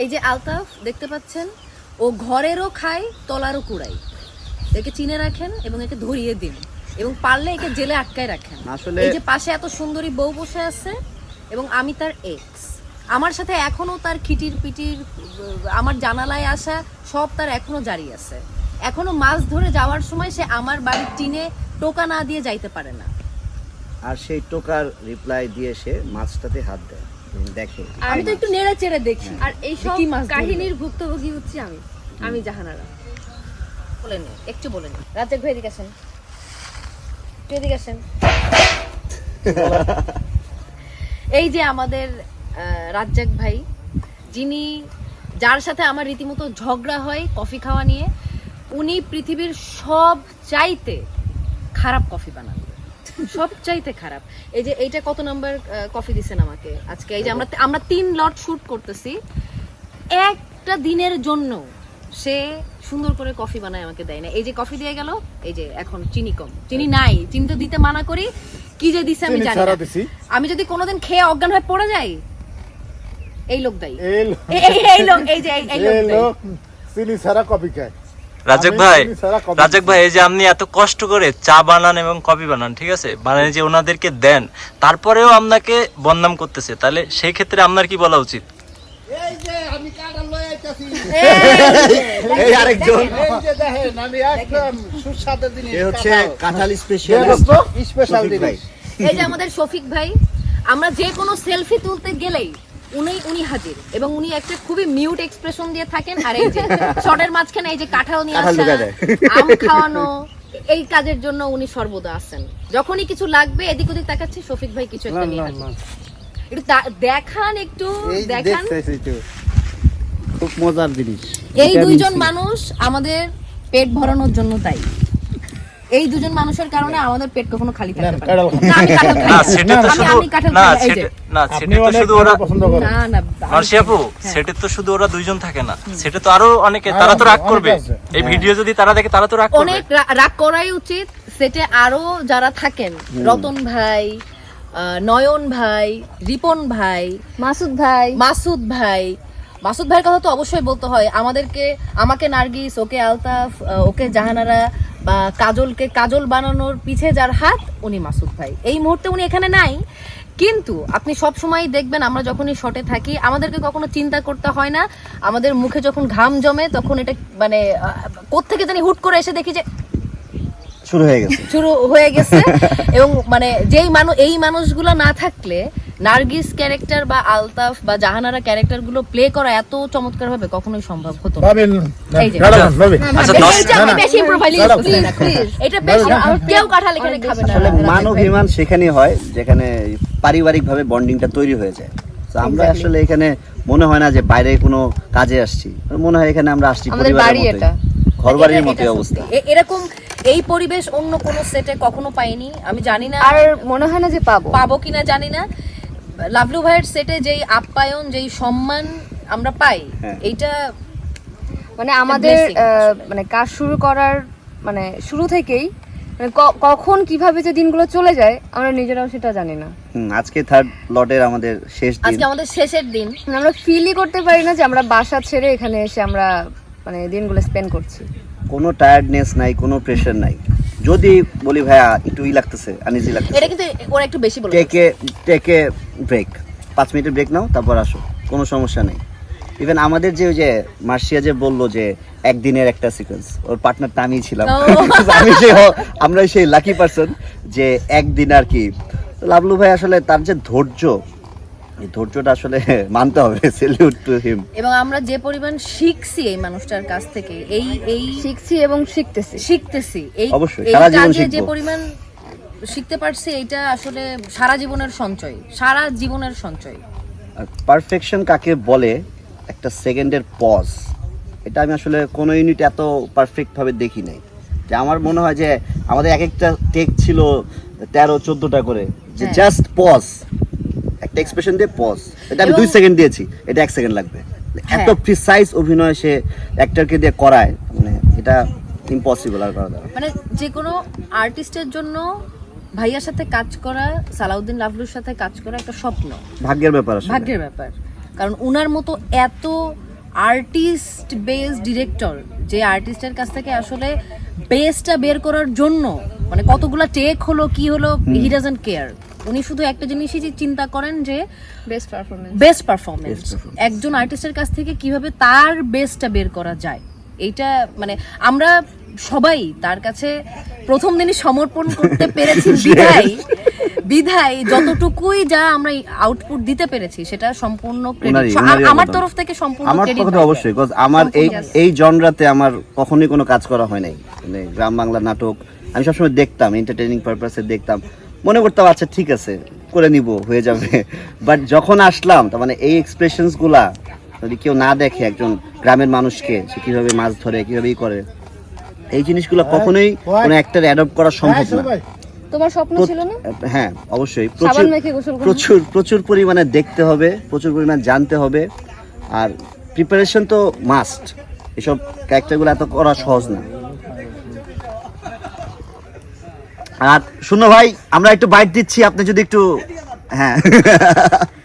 এই যে আলতাফ দেখতে পাচ্ছেন? ও ঘরেরও খায় তলারও কুড়াই একে চিনে রাখেন এবং একে ধরিয়ে দিন। এবং পারলে একে জেলে আটকায় রাখেন। আসলে- এই যে পাশে এত সুন্দরী বউ বসে আছে এবং আমি তার এক্স আমার সাথে এখনও তার খিটির পিটির আমার জানালায় আসা সব তার এখনও জারি আছে। এখনও মাছ ধরে যাওয়ার সময় সে আমার বাড়ির টিনে টোকা না দিয়ে যাইতে পারে না। আর সেই টোকার রিপ্লাই দিয়ে সে মাছটাতে হাত দেয়। দেখে আমি তো একটু নেড়ে চেড়ে দেখি। আর এই সব? কাহিনীর ভুক্তভোগী হচ্ছে আমি। আমি জাহানারা। বলে নে একটু বলে নে। রাজ্জাক ভাই এদিকে আসেন। এদিকে আসেন। এই যে আমাদের রাজ্জাক ভাই যিনি যার সাথে আমার রীতিমতো ঝগড়া হয় কফি খাওয়া নিয়ে উনি পৃথিবীর সব চাইতে খারাপ কফি বানান। সব চাইতে খারাপ। এই যে এইটা কত নাম্বার কফি দিছেন আমাকে আজকে? এই যে আমরা আমরা তিন লট শুট করতেছি। একটা দিনের জন্য সে সুন্দর করে কফি বানায় আমাকে দেয় না। এই যে কফি দিয়ে গেল এই যে এখন চিনি কম। চিনি নাই। চিনি তো দিতে মানা করি। কি যে দিছে আমি জানি না। আমি যদি কোনোদিন খেয়ে অজ্ঞান হয়ে পড়ে যাই এই লোক দায়ী। এই লোক- এই- লোক যে এই- লোক চিনি ছাড়া কপি খায়। রাজাক ভাই রাজাক ভাই এই যে আপনি এত কষ্ট করে চা বানান এবং কফি বানান ঠিক আছে? বানিয়ে যে ওনাদেরকে দেন তারপরেও আপনাকে বদনাম করতেছে। তাহলে সেই ক্ষেত্রে আপনার কি বলা উচিত? এই যে আমি কাটা লয়ে আইতাছি। এই আরেকজন এই যে দেখেন আমি একদম সুস্বাদু জিনিস হচ্ছে কাঁঠাল। কাঁঠাল স্পেশাল স্পেশাল শফিক ভাই। জিনিস এই যে আমাদের শফিক ভাই আমরা যে কোনো সেলফি তুলতে গেলেই উনি উনি হাজির এবং উনি একটা খুবই মিউট এক্সপ্রেশন দিয়ে থাকেন আর এই যে শর্টের মাঝখানে এই যে কাঁঠাল নিয়ে আসা আম খাওয়ানো এই কাজের জন্য উনি সর্বদা আছেন যখনই কিছু লাগবে এদিক ওদিক তাকাচ্ছে শফিক ভাই কিছু একটা নিয়ে একটু দেখান একটু দেখান। খুব মজার জিনিস। এই দুইজন মানুষ আমাদের পেট ভরানোর জন্য দায়ী। এই দুজন মানুষের কারণে আমাদের পেট কখনো খালি থাকতে পারে না। সেটা তো শুধু না না, সেটা না সেটা তো শুধু ওরা না না আপু সেটা তো শুধু ওরা দুইজন থাকে না। সেটা তো আরও অনেকে তারা তো রাগ করবে। এই ভিডিও যদি তারা দেখে তারা তো রাগ করবে। অনেক রাগ করাই উচিত। সেটে আরও যারা থাকেন রতন ভাই আহ, নয়ন ভাই রিপন ভাই মাসুদ ভাই। মাসুদ ভাই। মাসুদ ভাইয়ের কথা তো অবশ্যই বলতে হয়। আমাদেরকে আমাকে নার্গিস ওকে আলতাফ আহ, ওকে জাহানারা বা কাজলকে কাজল বানানোর পিছে যার হাত উনি মাসুদ ভাই। এই মুহূর্তে উনি এখানে নাই কিন্তু আপনি সব সময় দেখবেন আমরা যখনই শটে থাকি আমাদেরকে কখনো চিন্তা করতে হয় না। আমাদের মুখে যখন ঘাম জমে তখন এটা মানে কোত্থেকে জানি হুট করে এসে দেখি যে শুরু হয়ে গেছে। শুরু হয়ে গেছে। এবং মানে যেই মানুষ এই মানুষগুলো না থাকলে নার্গিস ক্যারেক্টার বা আলতাফ বা জাহানারা ক্যারেক্টারগুলো প্লে করা এত চমৎকার ভাবে কখনোই সম্ভব হতো না। আচ্ছা, এই দশ- যে আমি না, না। বেশি improve use দাঁড়াও, করছি না এখন। এটা বেশি আর কেউ কাঁঠাল এখানে খাবে না। আসলে মান অভিমান সেখানেই হয় যেখানে পারিবারিক ভাবে বন্ডিংটা তৈরি হয়ে যায়। আমরা আসলে এখানে মনে হয় না যে বাইরে কোনো কাজে আসছি। মনে হয় এখানে আমরা আসছি আমাদের পরিবারের বাড়ি মতোই। এটা। ঘর বাড়ির এটা- অবস্থা। এরকম এই পরিবেশ অন্য কোনো সেটে কখনো পাইনি। আমি জানি না আর মনে হয় না যে পাবো। পাবো কিনা জানি না। লাভলু ভাইয়ের সেটে যেই আপ্যায়ন যেই সম্মান আমরা পাই হ্যাঁ। এইটা মানে আমাদের। মানে কাজ শুরু করার মানে শুরু থেকেই মানে কখন কীভাবে যে দিনগুলো চলে যায় আমরা নিজেরাও সেটা জানি না। আজকে থার্ড লটের আমাদের শেষ দিন। আজকে আমাদের শেষের দিন। মানে আমরা ফিলই করতে পারি না যে আমরা বাসা ছেড়ে এখানে এসে আমরা মানে দিনগুলো স্পেন্ড করছি। কোনো টায়ার্ডনেস নাই কোনো প্রেশার নাই। যদি বলি ভাইয়া একটু ই লাগতেছে আনিজি লাগতেছে। এটা কিন্তু ওরা একটু বেশি বলে টেকে টেকে ব্রেক পাঁচ মিনিটের ব্রেক নাও তারপর আসো। কোনো সমস্যা নেই। ইভেন আমাদের যে ওই যে মার্শিয়া যে বলল যে একদিনের একটা সিকোয়েন্স ওর পার্টনারটা আমি ছিলাম। আমি সেই আমরা সেই লাকি পার্সন যে একদিন আর কি। লাভলু ভাই আসলে তার যে ধৈর্য ধৈর্যটা আসলে মানতে হবে। সেলিউট টু হিম এবং আমরা যে পরিমাণ শিখছি এই মানুষটার কাছ থেকে এই এই শিখছি এবং শিখতেছি। শিখতেছি। এই অবশ্যই, সারা জীবন যে পরিমাণ শিখতে পারছি এটা আসলে সারা জীবনের সঞ্চয় সারা জীবনের সঞ্চয়। পারফেকশন কাকে বলে? একটা সেকেন্ডের পজ এটা আমি আসলে কোনো ইউনিট এত পারফেক্ট ভাবে দেখি নাই। যে আমার মনে হয় যে আমাদের এক একটা টেক ছিল তেরো চোদ্দটা করে। যে হ্যাঁ। জাস্ট পজ একটা এক্সপ্রেশন দিয়ে পজ এটা আমি দুই সেকেন্ড দিয়েছি এটা এক সেকেন্ড লাগবে। এত হ্যাঁ। প্রিসাইজ অভিনয় সে অ্যাক্টরকে দিয়ে করায় মানে এটা ইম্পসিবল আর করা মানে যে কোনো আর্টিস্টের জন্য ভাইয়ার সাথে কাজ করা সালাউদ্দিন লাভলুর সাথে কাজ করা একটা স্বপ্ন। ভাগ্যের ব্যাপার ভাগ্যের ব্যাপার। কারণ উনার মতো এত আর্টিস্ট বেস ডিরেক্টর যে আর্টিস্টের কাছ থেকে আসলে বেসটা বের করার জন্য মানে কতগুলা টেক হলো কি হলো হি ডাজন্ট কেয়ার উনি শুধু একটা জিনিসই যে চিন্তা করেন যে বেস্ট পারফরমেন্স বেস্ট পারফরমেন্স একজন আর্টিস্টের কাছ থেকে কীভাবে তার বেস্টটা বের করা যায়? এইটা মানে আমরা সবাই তার কাছে প্রথম দিনই সমর্পণ করতে পেরেছি বিধায়। বিধায় যতটুকুই যা আমরা আউটপুট দিতে পেরেছি সেটা সম্পূর্ণ আমার তরফ থেকে সম্পূর্ণ আমার কথা অবশ্যই বিকজ আমার এই এই জনরাতে আমার কখনোই কোনো কাজ করা হয় নাই। মানে গ্রাম বাংলা নাটক আমি সবসময় দেখতাম এন্টারটেইনিং পারপাসে দেখতাম। মনে করতাম আচ্ছা ঠিক আছে করে নিব হয়ে যাবে। বাট যখন আসলাম তার মানে এই এক্সপ্রেশনসগুলা যদি কেউ না দেখে একজন গ্রামের মানুষকে সে কীভাবে মাছ ধরে কীভাবে ই করে এই জিনিসগুলো কখনোই কোনো একটা অ্যাডপ্ট করা সম্ভব না। তোমার স্বপ্ন ছিল না? হ্যাঁ অবশ্যই। প্রচুর। প্রচুর প্রচুর পরিমাণে দেখতে হবে প্রচুর পরিমাণে জানতে হবে। আর প্রিপারেশন তো মাস্ট এসব ক্যারেক্টারগুলো এত করা সহজ না। আর শুনো ভাই আমরা একটু বাইট দিচ্ছি আপনি যদি একটু হ্যাঁ।